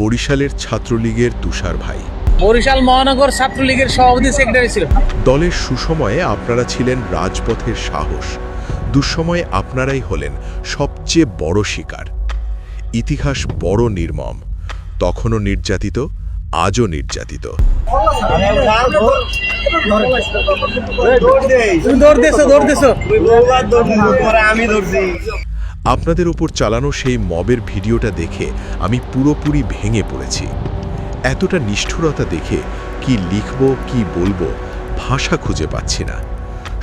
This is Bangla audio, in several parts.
বরিশালের ছাত্রলীগের তুষার ভাই। বরিশাল মহানগর ছাত্রলীগের সভাপতি সেক্রেটারি ছিল। দলের সুসময়ে আপনারা ছিলেন রাজপথের সাহস। দুঃসময়ে আপনারাই হলেন সবচেয়ে বড় শিকার। ইতিহাস বড় নির্মম তখনও নির্যাতিত আজও নির্যাতিত। আমি ধরছি আপনাদের ওপর চালানো সেই মবের ভিডিওটা দেখে আমি পুরোপুরি ভেঙে পড়েছি। এতটা নিষ্ঠুরতা দেখে কি লিখব, কি বলব, ভাষা খুঁজে পাচ্ছি না।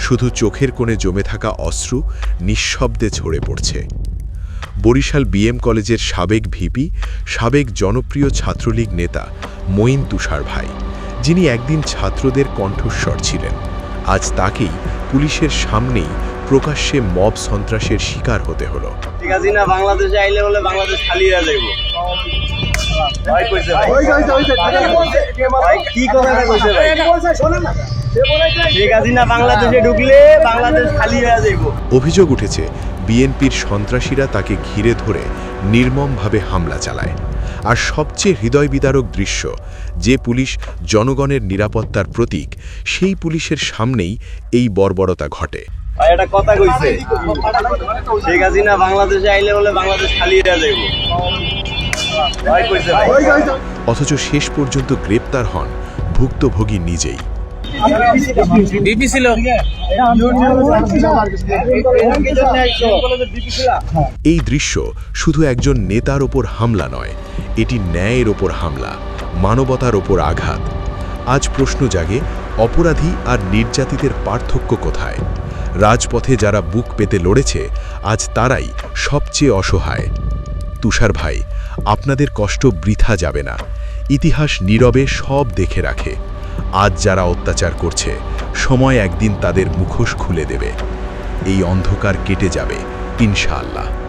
শুধু চোখের কোণে জমে থাকা অশ্রু নিঃশব্দে ঝরে পড়ছে। বরিশাল বিএম কলেজের সাবেক ভিপি, সাবেক জনপ্রিয় ছাত্রলীগ নেতা মঈন তুষার ভাই, যিনি একদিন ছাত্রদের কণ্ঠস্বর ছিলেন। আজ তাকেই পুলিশের সামনেই প্রকাশ্যে মব সন্ত্রাসের শিকার হতে হলো ঠিক আছে না বাংলাদেশে আইলে বলে বাংলাদেশ খালি হয়ে যাইব ভাই কইছে ভাই ভাই কি কথাটা কইছে ভাই ঠিক আছে না বাংলাদেশে ঢুকলে বাংলাদেশ খালি হয়ে যাইব অভিযোগ উঠেছে বিএনপির সন্ত্রাসীরা তাকে ঘিরে ধরে নির্মমভাবে হামলা চালায় আর সবচেয়ে হৃদয় বিদারক দৃশ্য যে পুলিশ জনগণের নিরাপত্তার প্রতীক সেই পুলিশের সামনেই এই বর্বরতা ঘটে ভাই একটা কথা কইছে। ঠিক আছে না বাংলাদেশে আইলে বলে বাংলাদেশ খালি হয়ে যাইব। ভাই কইছে অথচ শেষ পর্যন্ত গ্রেপ্তার হন ভুক্তভোগী নিজেই। ছিল। এই দৃশ্য শুধু একজন নেতার ওপর হামলা নয় এটি ন্যায়ের ওপর হামলা মানবতার ওপর আঘাত। আজ প্রশ্ন জাগে অপরাধী আর নির্যাতিতের পার্থক্য কোথায়? রাজপথে যারা বুক পেতে লড়েছে, আজ তারাই সবচেয়ে অসহায়। তুষার ভাই, আপনাদের কষ্ট বৃথা যাবে না। ইতিহাস নীরবে সব দেখে রাখে। আজ যারা অত্যাচার করছে, সময় একদিন তাদের মুখোশ খুলে দেবে। এই অন্ধকার কেটে যাবে, ইনশাআল্লাহ।